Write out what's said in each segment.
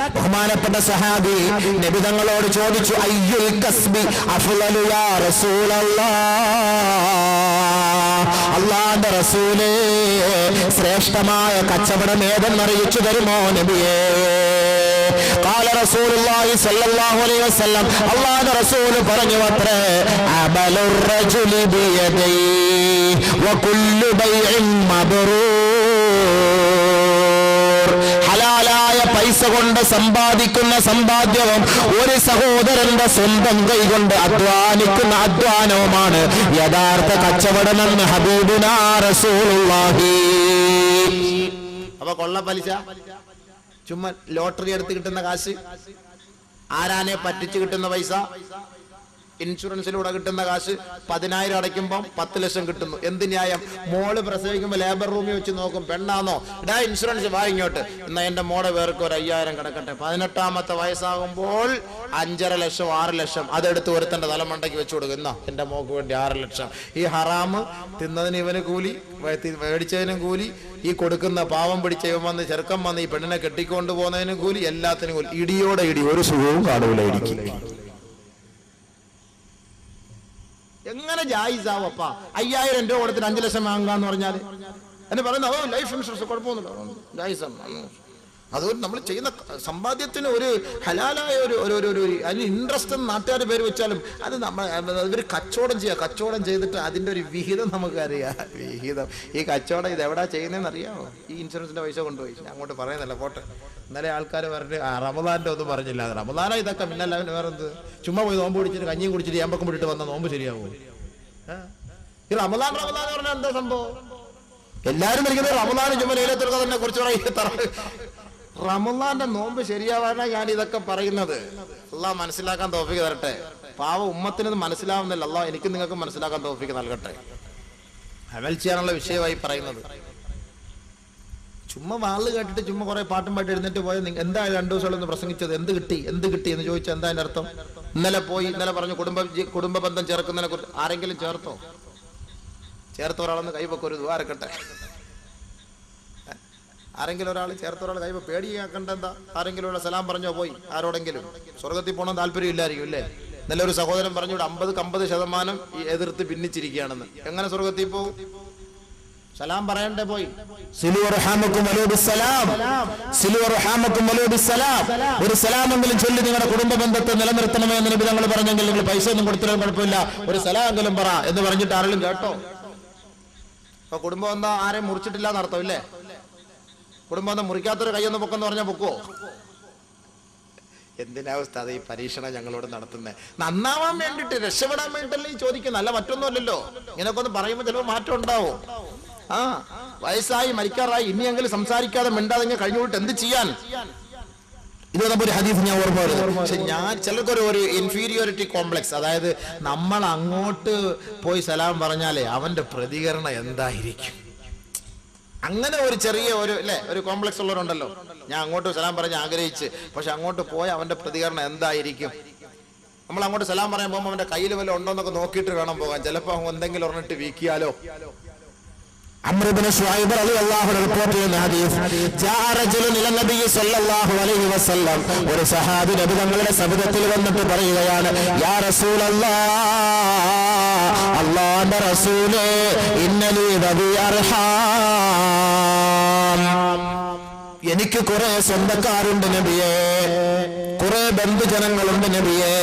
ബഹുമാനപ്പെട്ട സഹാബി നബിതങ്ങളോട് ചോദിച്ചു അയ്യുൽ കസ്ബി അഫ്ളലു യാ റസൂലല്ലാഹ് അള്ളാന്റെ റസൂലേ ശ്രേഷ്ഠമായ കച്ചവടം ഏതെന്നറിയിച്ചു തരുമോ നബിയേ قال رسول الله صلى الله عليه وسلم അള്ളാഹുവിന്റെ റസൂൽ പറഞ്ഞു അത്രേ അബലുർ റജുലി ബിയദൈ വകുല്ലു ബൈഇൻ മബ്റൂർ ഹലാലായ പൈസ കൊണ്ട് സമ്പാദിക്കുന്ന സമ്പാദ്യവും ഒരു സഹോദരന്റെ സ്വന്തം കൈകൊണ്ട് അധ്വാനിക്കുന്ന അധ്വാനവുമാണ്. യഥാർത്ഥ കച്ചവടമെന്ന് ഹബീബുനാ റസൂലുള്ളാഹി. അപ്പൊ കൊള്ള പലിശ? ചുമ്മാ ലോട്ടറി എടുത്ത് കിട്ടുന്ന കാശ്? ആരാനെ പറ്റിച്ചു കിട്ടുന്ന പൈസ? ഇൻഷുറൻസിലൂടെ കിട്ടുന്ന കാശ് പതിനായിരം അടയ്ക്കുമ്പോൾ പത്ത് ലക്ഷം കിട്ടുന്നു. എന്ത് ന്യായം? മോൾ പ്രസവിക്കുമ്പോൾ ലേബർ റൂമിൽ വെച്ച് നോക്കും പെണ്ണാന്നോ? ഇടാ ഇൻഷുറൻസ് വാ ഇങ്ങോട്ട്. എന്നാ എന്റെ മോടെ പേർക്ക് ഒരു അയ്യായിരം കിടക്കട്ടെ. പതിനെട്ടാമത്തെ വയസ്സാകുമ്പോൾ അഞ്ചര ലക്ഷം ആറ് ലക്ഷം അതെടുത്ത് ഒരുത്തന്റെ തലമണ്ടയ്ക്ക് വെച്ചു കൊടുക്കും. എന്നാ എന്റെ മോക്ക് വേണ്ടി ആറ് ലക്ഷം. ഈ ഹറാമ് തിന്നതിന് ഇവന് കൂലി മേടിച്ചതിനും കൂലി ഈ കൊടുക്കുന്ന പാവം പിടിച്ച ഇവൻ വന്ന് ചെറുക്കം വന്ന് ഈ പെണ്ണിനെ കെട്ടിക്കൊണ്ട് പോകുന്നതിനും കൂലി എല്ലാത്തിനും കൂലി. ഇടിയോടെ ഇടി ഒരു സുഖവും കാണൂല എങ്ങനെ ജായിസാവപ്പ? അയ്യായിരം രൂപ കൊടുത്തിട്ട് അഞ്ചു ലക്ഷം വാങ്ങാന്ന് പറഞ്ഞാൽ. എന്നെ പറയുന്നത് ഓ ലൈഫ് ഇൻഷുറൻസ് കുഴപ്പമൊന്നുമില്ല. ജായിസാണ്. അതുകൊണ്ട് നമ്മൾ ചെയ്യുന്ന സമ്പാദ്യത്തിന് ഒരു ഹലാലായ ഒരു ഒരു ഒരു ഒരു അതിന് ഇൻട്രസ്റ്റ് എന്ന് നാട്ടുകാരുടെ പേര് വെച്ചാലും അത് നമ്മൾ ഇവർ കച്ചവടം ചെയ്യുക കച്ചവടം ചെയ്തിട്ട് അതിന്റെ ഒരു വിഹിതം നമുക്കറിയാം. വിഹിതം. ഈ കച്ചവടം ഇത് എവിടെ ചെയ്യുന്നതെന്ന് അറിയാമോ ഈ ഇൻഷുറൻസിന്റെ പൈസ കൊണ്ടുപോയി. ഞാൻ അങ്ങോട്ട് പറയുന്നില്ല പോട്ടെ. ഇന്നലെ ആൾക്കാർ പറഞ്ഞ് ആ റമദാന്റെ ഒന്നും പറഞ്ഞില്ല. റമദാന ഇതൊക്കെ പിന്നല്ല അവന് വേറെ ചുമ്മാ പോയി നോമ്പ് പിടിച്ചിട്ട് കഞ്ഞിയും കുടിച്ചിട്ട് ഏമ്പക്കം വിട്ടിട്ട് വന്ന നോമ്പ് ശരിയാവോ? ഏ? ഈ റമദാൻ റമദാൻ എന്ന് പറഞ്ഞാൽ എന്താ സംഭവം? എല്ലാരും നിൽക്കുന്നത് റമദാൻ ഖദറിനെ കുറിച്ച് നോമ്പ് ശരിയാവാനാ ഞാൻ ഇതൊക്കെ പറയുന്നത്. അള്ളാഹ് മനസ്സിലാക്കാൻ തോഫിക്ക് തരട്ടെ. പാവ ഉമ്മത്തിന് ഇത് മനസ്സിലാവുന്നില്ല. അള്ളാഹ് എനിക്ക് നിങ്ങൾക്ക് മനസ്സിലാക്കാൻ തോഫിക്ക് നൽകട്ടെ. അമൽ ചെയ്യാനുള്ള വിഷയമായി പറയുന്നത്. ചുമ്മാ വാൾ കേട്ടിട്ട് ചുമ്മാ കുറെ പാട്ടും പാട്ട് എഴുന്നേറ്റ് പോയത് എന്താ രണ്ടു ദിവസം ഒന്ന് പ്രസംഗിച്ചത്. എന്ത് കിട്ടി? എന്ത് കിട്ടി എന്ന് ചോദിച്ചാൽ എന്താ അതിന്റെ അർത്ഥം? ഇന്നലെ പോയി ഇന്നലെ പറഞ്ഞു കുടുംബ കുടുംബ ബന്ധം ചേർക്കുന്നതിനെ കുറിച്ച് ആരെങ്കിലും ചേർത്തോ? ചേർത്ത ഒരാളൊന്ന് കൈവക്കൊരു ദ്വാരക്കട്ടെ ആരെങ്കിലും ഒരാൾ ചേർത്ത ഒരാൾ കൈവ പേടിയാക്കണ്ട എന്താ? ആരെങ്കിലും ഒരാൾ സലാം പറഞ്ഞോ? പോയി. ആരോടെങ്കിലും? സ്വർഗത്തിൽ പോകണം താല്പര്യം ഇല്ലായിരിക്കും അല്ലേ? ഇന്നലെ ഒരു സഹോദരൻ പറഞ്ഞു അമ്പത് അമ്പത് ശതമാനം എതിർത്ത് ഭിന്നിച്ചിരിക്കുകയാണെന്ന്. എങ്ങനെ സ്വർഗത്തിൽ പോകും സലാം പറയണ്ടേ പോയി. ഒരു സലാമെങ്കിലും ചൊല്ലി നിങ്ങളുടെ കുടുംബ ബന്ധത്തെ നിലനിർത്തണമേ എന്ന് നബി തങ്ങൾ പറഞ്ഞെങ്കിൽ നിങ്ങൾ പൈസ ഒന്നും കൊടുത്തിട്ടും കുഴപ്പമില്ല. ഒരു സലാമെങ്കിലും പറ എന്ന് പറഞ്ഞിട്ട് ആരെങ്കിലും കേട്ടോ? അപ്പൊ കുടുംബം എന്താ ആരെയും മുറിച്ചിട്ടില്ല എന്നർത്ഥം ഇല്ലേ? കുടുംബം എന്താ മുറിക്കാത്തൊരു കൈയൊന്ന് പൊക്കെന്ന് പറഞ്ഞാൽ പൊക്കുവോ? എന്തിനാ ഉസ്താദ ഈ പരീക്ഷണം ഞങ്ങളോട് നടത്തുന്നത് നന്നാവാൻ വേണ്ടിട്ട് രക്ഷപ്പെടാൻ വേണ്ടിട്ടല്ലേ ഈ ചോദിക്കുന്നത് അല്ല മറ്റൊന്നുമല്ലല്ലോ. ഇങ്ങനെയൊക്കെ ഒന്ന് പറയുമ്പോൾ ചിലപ്പോൾ മാറ്റം ഉണ്ടാവും. ആ വയസ്സായി മരിക്കാറായി ഇനിയെങ്കിലും സംസാരിക്കാതെ മിണ്ടാതെ കഴിഞ്ഞു കഴിഞ്ഞുകൊണ്ട് എന്ത് ചെയ്യാൻ? ഇത് ഒരു ഹദീസ് ഞാൻ ഓർമ്മ വരുന്നത്. പക്ഷെ ഞാൻ ചിലർക്കൊരു ഒരു ഇൻഫീരിയോറിറ്റി കോംപ്ലക്സ് അതായത് നമ്മൾ അങ്ങോട്ട് പോയി സലാം പറഞ്ഞാലേ അവന്റെ പ്രതികരണം എന്തായിരിക്കും? അങ്ങനെ ഒരു ചെറിയ ഒരു അല്ലേ ഒരു കോംപ്ലക്സ് ഉള്ളവരുണ്ടല്ലോ. ഞാൻ അങ്ങോട്ട് സലാം പറഞ്ഞ് ആഗ്രഹിച്ച് പക്ഷെ അങ്ങോട്ട് പോയി അവന്റെ പ്രതികരണം എന്തായിരിക്കും? നമ്മൾ അങ്ങോട്ട് സലാം പറയാൻ പോകുമ്പോൾ അവന്റെ കയ്യിൽ വല്ല ഉണ്ടോ എന്നൊക്കെ നോക്കിയിട്ട് വേണം പോകാൻ. ചിലപ്പോൾ എന്തെങ്കിലും ഉറഞ്ഞിട്ട് വീക്കിയാലോ? റിപ്പോർട്ട് ചെയ്യുന്ന നബി അലൈഹി വസല്ലം. ഒരു സഹാബി നബി തങ്ങളുടെ ശബ്ദത്തിൽ വന്നിട്ട് പറയുകയാണ് യാ റസൂലല്ലാഹ് അല്ലാഹുവിന്റെ റസൂലേ അർഹാം. എനിക്ക് കുറെ സ്വന്തക്കാരുണ്ട് നബിയേ കുറെ ബന്ധുജനങ്ങളുണ്ട് നബിയേ.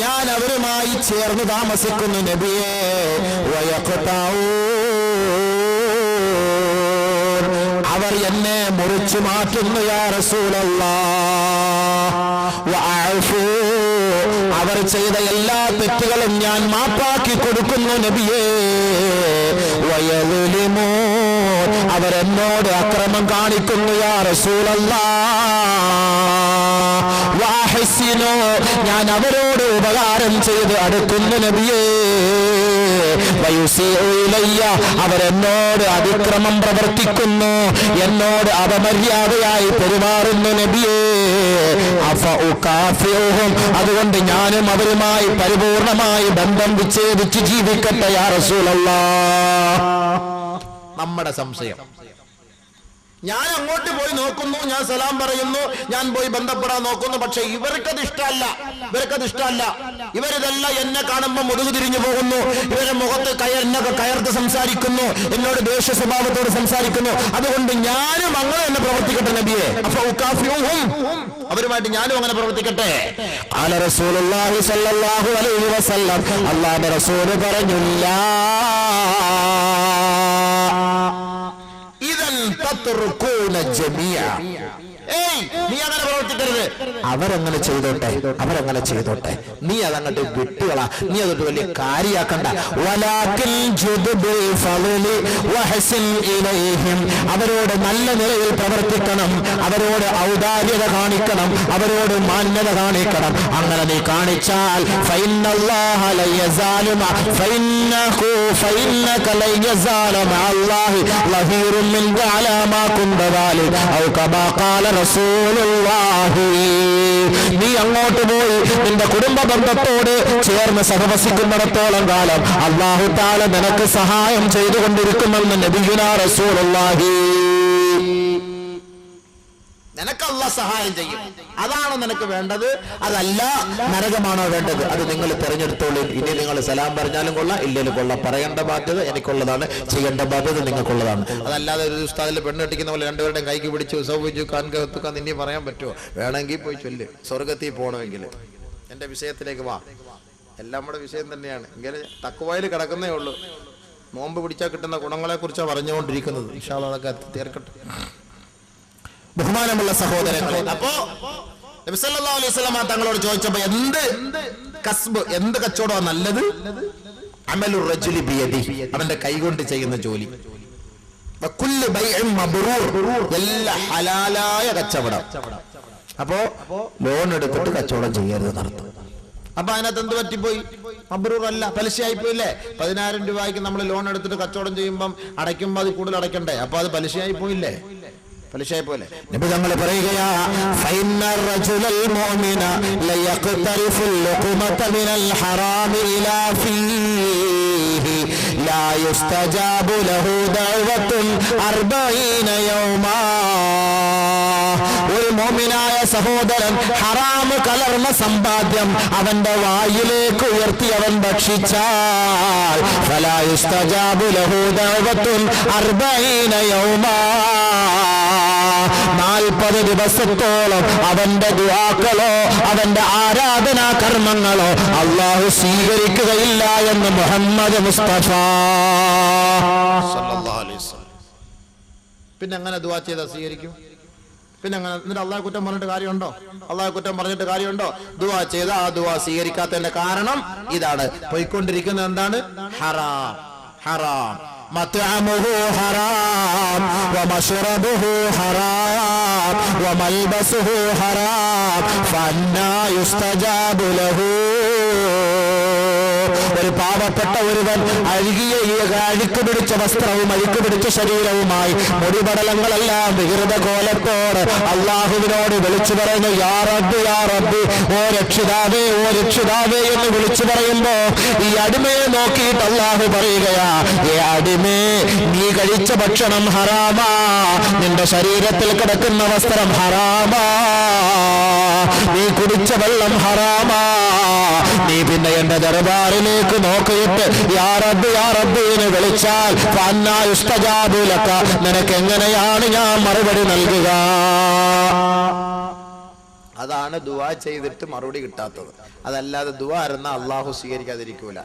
ഞാൻ അവരുമായി ചേർന്ന് താമസിക്കുന്നു നബിയെ. അവർ എന്നെ മുറിച്ചു മാറ്റുന്നു യാ റസൂലല്ല. അവർ ചെയ്ത എല്ലാ തെറ്റുകളും ഞാൻ മാപ്പാക്കി കൊടുക്കുന്നു നബിയേ. അവരെന്നോട് അക്രമം കാണിക്കുന്നു യാ റസൂലല്ലാ വാഹിസിനോ ഞാൻ അവരോട് ഉപകാരം ചെയ്ത് അടുക്കുന്നു നബിയേ. അവരെന്നോട് അതിക്രമം പ്രവർത്തിക്കുന്നു. എന്നോട് അപമര്യാദയായി പെരുമാറുന്നു നബിയേ. അതുകൊണ്ട് ഞാനും അവരുമായി പരിപൂർണമായി ബന്ധം വിച്ഛേദിച്ച് ജീവിക്കട്ടെ യാ റസൂലല്ല. നമ്മുടെ സംശയം. ഞാൻ അങ്ങോട്ട് പോയി നോക്കുന്നു ഞാൻ സലാം പറയുന്നു ഞാൻ പോയി ബന്ധപ്പെടാൻ നോക്കുന്നു പക്ഷെ ഇവർക്കത് ഇഷ്ടമല്ല ഇവർക്കത് ഇഷ്ടമല്ല. ഇവരിതല്ല എന്നെ കാണുമ്പോൾ മുതുകു തിരിഞ്ഞു പോകുന്നു. ഇവരെ മുഖത്ത് കയർ എന്നൊക്കെ കയർത്ത് സംസാരിക്കുന്നു. എന്നോട് ദേഷ്യ സ്വഭാവത്തോട് സംസാരിക്കുന്നു. അതുകൊണ്ട് ഞാനും അങ്ങനെ തന്നെ പ്രവർത്തിക്കട്ടെ നബിയെ. അപ്പൊ അവരുമായിട്ട് ഞാനും അങ്ങനെ പ്രവർത്തിക്കട്ടെ. അള്ളാഹു تتركون الجميع നീ പ്രവർത്തിക്കരുത്. അവരങ്ങനെ ചെയ്തോട്ടെ അവരങ്ങനെ ചെയ്തോട്ടെ. നീ അതങ്ങോട്ട് വിട്ടുകള. നീ അതൊട്ട് വലിയ കാര്യാക്കണ്ട. അവരോട് നല്ല നിലയിൽ പ്രവർത്തിക്കണം. അവരോട് ഔദാര്യത കാണിക്കണം. അവരോട് മാന്യത കാണിക്കണം. അങ്ങനെ നീ കാണിച്ചാൽ നീ അങ്ങോട്ട് പോയി നിന്റെ കുടുംബ ബന്ധത്തോട് ചേർന്ന് സഹവസിക്കുന്നിടത്തോളം കാലം അള്ളാഹു താല നിനക്ക് സഹായം ചെയ്തുകൊണ്ടിരിക്കുമെന്ന് നബിഗുന റസൂലുള്ളാഹി. നിനക്കല്ല സഹായം ചെയ്യും. അതാണ് നിനക്ക് വേണ്ടത്? അതല്ല നരകമാണോ വേണ്ടത്? അത് നിങ്ങൾ തിരഞ്ഞെടുത്തോളൂ ഇനി നിങ്ങൾ സലാം പറഞ്ഞാലും കൊള്ളാം ഇല്ലെങ്കിലും കൊള്ളാം. പറയേണ്ട ബാധ്യത എനിക്കുള്ളതാണ് ചെയ്യേണ്ട ബാധ്യത നിങ്ങൾക്കുള്ളതാണ്. അതല്ലാതെ ഒരു ഉസ്താദിൽ പെണ്ണ് കെട്ടിക്കുന്ന പോലെ രണ്ടുപേരുടെയും കൈക്ക് പിടിച്ചു സൗഭിച്ചു കാൻകത്തുക്കാൻ ഇനി പറയാൻ പറ്റുമോ? വേണമെങ്കിൽ പോയി ചൊല്ല്. സ്വർഗത്തിൽ പോകണമെങ്കിൽ എന്റെ വിഷയത്തിലേക്ക് വാ. എല്ലാം നമ്മുടെ വിഷയം തന്നെയാണ്. ഇങ്ങനെ തക്കുവായിൽ കിടക്കുന്നേ ഉള്ളൂ. നോമ്പ് പിടിച്ചാൽ കിട്ടുന്ന ഗുണങ്ങളെ കുറിച്ചാണ് പറഞ്ഞുകൊണ്ടിരിക്കുന്നത് അല്ലാ അതൊക്കെ തീർക്കട്ടെ. ബഹുമാനമുള്ള സഹോദരങ്ങളെ. അപ്പോ നബി സല്ലല്ലാഹു അലൈഹി തങ്ങളോട് ചോദിച്ചപ്പോ എന്ത് കസ്ബ് എന്ത് കച്ചവടമാണ് നല്ലത്? അമലുർ റജുലി ബിയദി. അവന്റെ കൈകൊണ്ട് ചെയ്യുന്ന ജോലി. എല്ലാ ഹലാലായ കച്ചവടം. അപ്പോ ലോൺ എടുത്തിട്ട് കച്ചവടം ചെയ്യരുത് നടത്തും അപ്പൊ അതിനകത്ത് എന്ത് പറ്റിപ്പോയി? മബ്രൂർ അല്ല പലിശയായി പോയില്ലേ പതിനായിരം രൂപയ്ക്ക് നമ്മൾ ലോൺ എടുത്തിട്ട് കച്ചവടം ചെയ്യുമ്പം അടയ്ക്കുമ്പോൾ അത് കൂടുതൽ അടയ്ക്കണ്ടേ? അപ്പൊ അത് പലിശയായി പോയില്ലേ? പലിശയായി പോലെ നബി തങ്ങൾ പറയുകയാ ഫൈന റജുലൽ മുഅ്മിന ലയഖ്തരിഫുൽ ലുഖ്മത മിനൽ ഹറാമി ഇലാ ഫീഹി ലാ യുസ്തജാബു ലഹു ദഅവത്തുൻ അർബഈന യൗമാ. ഒരു മോമിനായ സഹോദരൻ ഹറാമ് കലർന്ന സമ്പാദ്യം അവന്റെ വായിലേക്ക് ഉയർത്തി അവൻ ഭക്ഷിച്ചാൽ. നാൽപ്പത് ദിവസത്തോളം അവന്റെ ദുവാക്കളോ അവന്റെ ആരാധനാ കർമ്മങ്ങളോ അള്ളാഹു സ്വീകരിക്കുകയില്ല എന്ന് മുഹമ്മദ് മുസ്തഫ. പിന്നെ അങ്ങനെ ദുവാ ചെയ്താൽ സ്വീകരിക്കും? പിന്നെ അങ്ങനെ എന്നിട്ട് അള്ളാഹെ കുറ്റം പറഞ്ഞിട്ട് കാര്യമുണ്ടോ അള്ളാഹെ കുറ്റം പറഞ്ഞിട്ട് കാര്യമുണ്ടോ ദുവാ ചെയ്ത ആ ദുവാ സ്വീകരിക്കാത്തതിന്റെ കാരണം ഇതാണ് പോയിക്കൊണ്ടിരിക്കുന്നത് എന്താണ് ഹറാം ഹറാം مطعمه حرام ومشربه حرام وملبسه حرام فأنا يستجاب له ഒരു പാവപ്പെട്ട ഒരുവൻ അഴുകിയ ഈ അഴുക്ക് പിടിച്ച വസ്ത്രവും അഴുക്ക് പിടിച്ച ശരീരവുമായി മുടിപടലങ്ങളെല്ലാം വികൃത കോലത്തോട് അള്ളാഹുവിനോട് വിളിച്ചു പറയുന്നു യാ റബ്ബി യാ റബ്ബ് ഓ രക്ഷിതാവേ ഓ രക്ഷിതാവേ എന്ന് വിളിച്ചു പറയുമ്പോ ഈ അടിമയെ നോക്കിയിട്ട് അള്ളാഹു പറയുകയാ ഏ അടിമേ നീ കഴിച്ച ഭക്ഷണം ഹറാമാ നിന്റെ ശരീരത്തിൽ കിടക്കുന്ന വസ്ത്രം ഹറാമാ നീ കുടിച്ച വെള്ളം ഹറാമാ നീ പിന്നെ എന്റെ ദർബാറിലേക്ക് നോക്കിയിട്ട് യാ റബ്ബ് യാ റബ്ബ് എന്ന് വിളിച്ചാൽ നിനക്ക് എങ്ങനെയാണ് ഞാൻ മറുപടി നൽകുക? അതാണ് ദുവാ ചെയ്തിട്ട് മറുപടി കിട്ടാത്തത്. അതല്ലാതെ ദുവാ എന്ന അള്ളാഹു സ്വീകരിക്കാതിരിക്കൂല.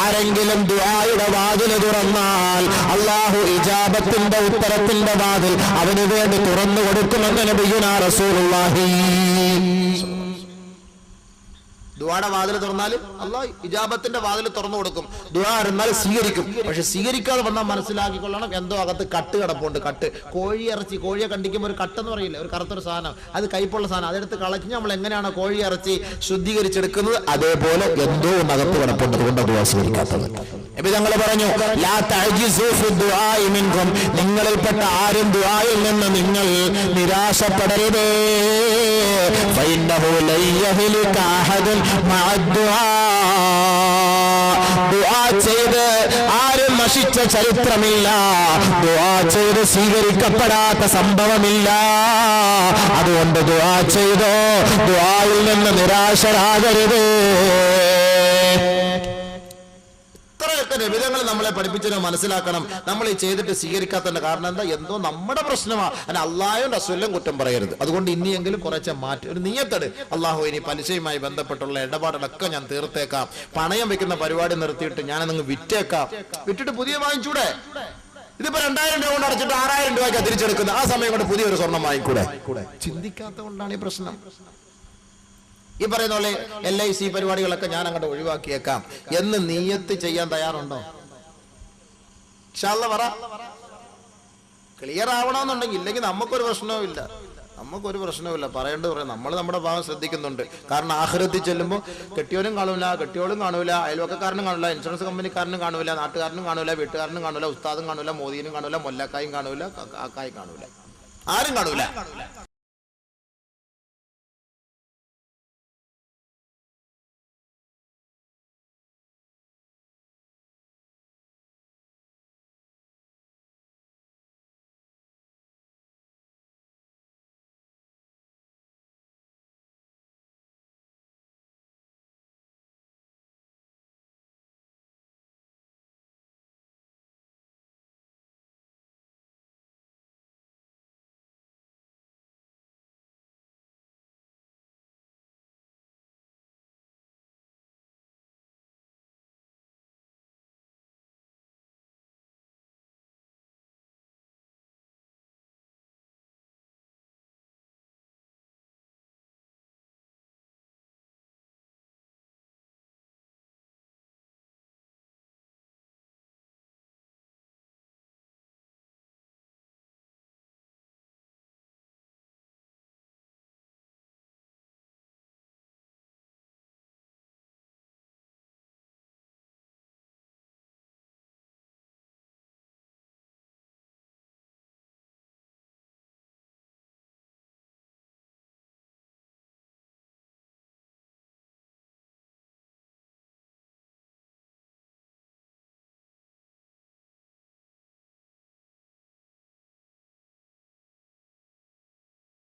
ആരെങ്കിലും ദുആയുടെ വാതിൽ തുറന്നാൽ അള്ളാഹു ഇജാബത്തിന്റെ ഉത്തരത്തിന്റെ വാതിൽ അവന് വേണ്ടി തുറന്നു കൊടുക്കുമെന്ന് നബിയുന റസൂലുള്ളാഹി. ദുവായുടെ വാതിൽ തുറന്നാൽ അള്ളാഹ് ഇജാബത്തിന്റെ വാതിൽ തുറന്നു കൊടുക്കും. ദുവാ ഇരുന്നാൽ സ്വീകരിക്കും. പക്ഷെ സ്വീകരിക്കാതെ വന്നാൽ മനസ്സിലാക്കിക്കൊള്ളണം. എന്തോ അകത്ത് കട്ട് കിടപ്പുണ്ട് കട്ട്. കോഴി ഇറച്ചി കോഴിയെ കണ്ടിക്കുമ്പോൾ ഒരു കട്ടെന്ന് പറയില്ല? ഒരു കറുത്തൊരു സാധനം. അത് കൈപ്പുള്ള സാധനം. അതെടുത്ത് കളഞ്ഞ് നമ്മൾ എങ്ങനെയാണ് കോഴി ഇറച്ചി ശുദ്ധീകരിച്ചെടുക്കുന്നത്? അതേപോലെ എന്തോ അകത്ത് കിടപ്പുണ്ട്. അതുകൊണ്ട് ദുവാ സ്വീകരിക്കാത്തത്. പറഞ്ഞു നിങ്ങളിൽപ്പെട്ട ആരും ദുആയിൽ നിന്ന് നിങ്ങൾ നിരാശപ്പെടരുത്. ചെയ്ത് ആരും നശിച്ച ചരിത്രമില്ല. ദുആ ചെയ്ത് സ്വീകരിക്കപ്പെടാത്ത സംഭവമില്ല. അതുകൊണ്ട് ദുആ ചെയ്തോ ദുആയിൽ നിന്ന് നിരാശരാകരുത്. ഇത്രയൊക്കെ നിബിധങ്ങൾ നമ്മളെ പഠിപ്പിച്ചതിന് മനസ്സിലാക്കണം. നമ്മൾ ഈ ചെയ്തിട്ട് സ്വീകരിക്കാത്തതിന്റെ കാരണം എന്താ? എന്തോ നമ്മുടെ പ്രശ്നമാണ് അല്ല അള്ളാഹും റസൂലും കുറ്റം പറയരുത്. അതുകൊണ്ട് ഇനിയെങ്കിലും കുറച്ച് മാറ്റി ഒരു നീയത്തട്. അള്ളാഹു ഇനി പലിശയുമായി ബന്ധപ്പെട്ടുള്ള ഇടപാടുകളൊക്കെ ഞാൻ തീർത്തേക്കാം. പണയം വെക്കുന്ന പരിപാടി നിർത്തിയിട്ട് ഞാൻ ഞാനങ്ങ് വിറ്റേക്കാം. വിറ്റിട്ട് പുതിയ വാങ്ങിച്ചൂടെ? ഇതിപ്പോ രണ്ടായിരം രൂപ കൊണ്ട് അടച്ചിട്ട് ആറായിരം രൂപയ്ക്ക് തിരിച്ചെടുക്കുന്നത്. ആ സമയം കൊണ്ട് പുതിയൊരു സ്വർണം വാങ്ങിക്കൂടെ? ചിന്തിക്കാത്ത കൊണ്ടാണ് ഈ പ്രശ്നം. ഈ പറയുന്ന പോലെ എൽ ഐ സി പരിപാടികളൊക്കെ ഞാൻ അങ്ങോട്ട് ഒഴിവാക്കിയേക്കാം. എന്ന് നീയത്ത് ചെയ്യാൻ തയ്യാറുണ്ടോ? പറ. ക്ലിയർ ആവണമെന്നുണ്ടെങ്കിൽ ഇല്ലെങ്കിൽ നമുക്കൊരു പ്രശ്നവും ഇല്ല. നമുക്കൊരു പ്രശ്നവുമില്ല പറയേണ്ടത് പറയാം. നമ്മൾ നമ്മുടെ ഭാഗം ശ്രദ്ധിക്കുന്നുണ്ട്. കാരണം ആഹൃത്തിൽ ചെല്ലുമ്പോൾ കെട്ടിയോനും കാണൂല കെട്ടിയോളും കാണൂല അയൽവക്കക്കാരനും കാണൂല ഇൻഷുറൻസ് കമ്പനിക്കാരനും കാണൂല നാട്ടുകാരനും കാണൂല വീട്ടുകാരനും കാണൂല ഉസ്താദും കാണൂല മോദിനും കാണൂല മൊല്ലക്കായും കാണൂല കാക്കായും കാണൂല. ആരും കാണൂല.